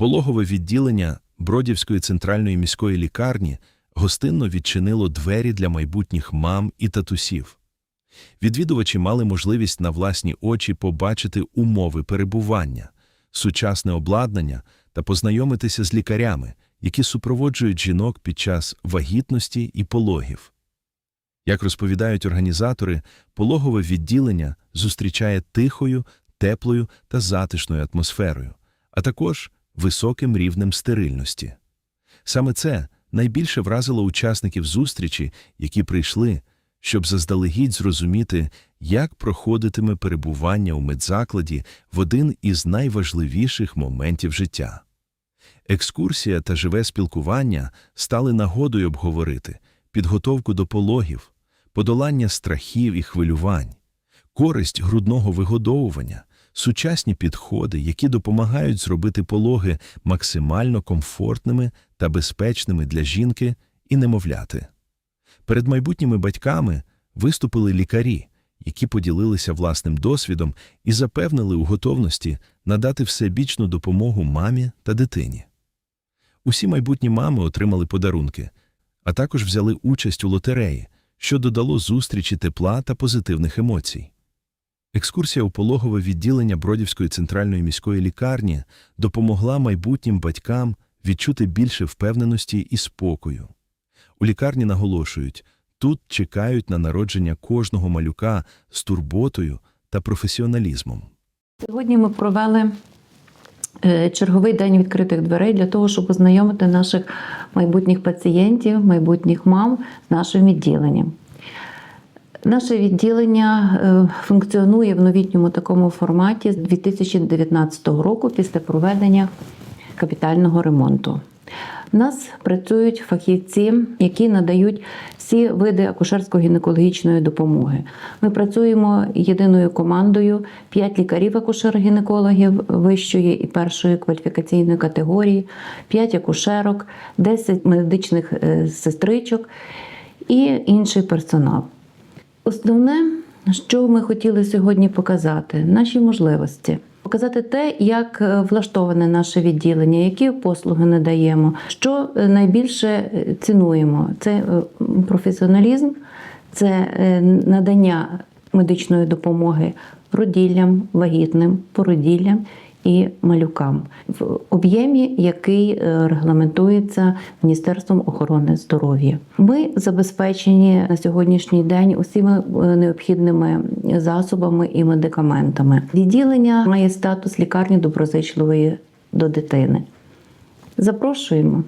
Пологове відділення Бродівської центральної міської лікарні гостинно відчинило двері для майбутніх мам і татусів. Відвідувачі мали можливість на власні очі побачити умови перебування, сучасне обладнання та познайомитися з лікарями, які супроводжують жінок під час вагітності і пологів. Як розповідають організатори, пологове відділення зустрічає тихою, теплою та затишною атмосферою, а також високим рівнем стерильності. Саме це найбільше вразило учасників зустрічі, які прийшли, щоб заздалегідь зрозуміти, як проходитиме перебування у медзакладі в один із найважливіших моментів життя. Екскурсія та живе спілкування стали нагодою обговорити підготовку до пологів, подолання страхів і хвилювань, користь грудного вигодовування, сучасні підходи, які допомагають зробити пологи максимально комфортними та безпечними для жінки і немовляти. Перед майбутніми батьками виступили лікарі, які поділилися власним досвідом і запевнили у готовності надати всебічну допомогу мамі та дитині. Усі майбутні мами отримали подарунки, а також взяли участь у лотереї, що додало зустрічі тепла та позитивних емоцій. Екскурсія у пологове відділення Бродівської центральної міської лікарні допомогла майбутнім батькам відчути більше впевненості і спокою. У лікарні наголошують, тут чекають на народження кожного малюка з турботою та професіоналізмом. Сьогодні ми провели е, черговий день відкритих дверей для того, щоб ознайомити наших майбутніх пацієнтів, майбутніх мам з нашим відділенням. Наше відділення е, функціонує в новітньому такому форматі з 2019 року після проведення капітального ремонту. У нас працюють фахівці, які надають всі види акушерсько-гінекологічної допомоги. Ми працюємо єдиною командою: 5 лікарів акушер-гінекологів вищої і першої кваліфікаційної категорії, 5 акушерок, 10 медичних е, сестричок і інший персонал. Основне, що ми хотіли сьогодні показати, наші можливості. Показати те, як е, влаштоване наше відділення, які послуги надаємо, що е, найбільше е, цінуємо. Це професіоналізм, це надання медичної допомоги роділлям, вагітним, породіллям і малюкам в об'ємі, який е, регламентується Міністерством охорони здоров'я. Ми забезпечені на сьогоднішній день усіма е, необхідними засобами і медикаментами. Відділення має статус лікарні доброзичливої до дитини. Запрошуємо.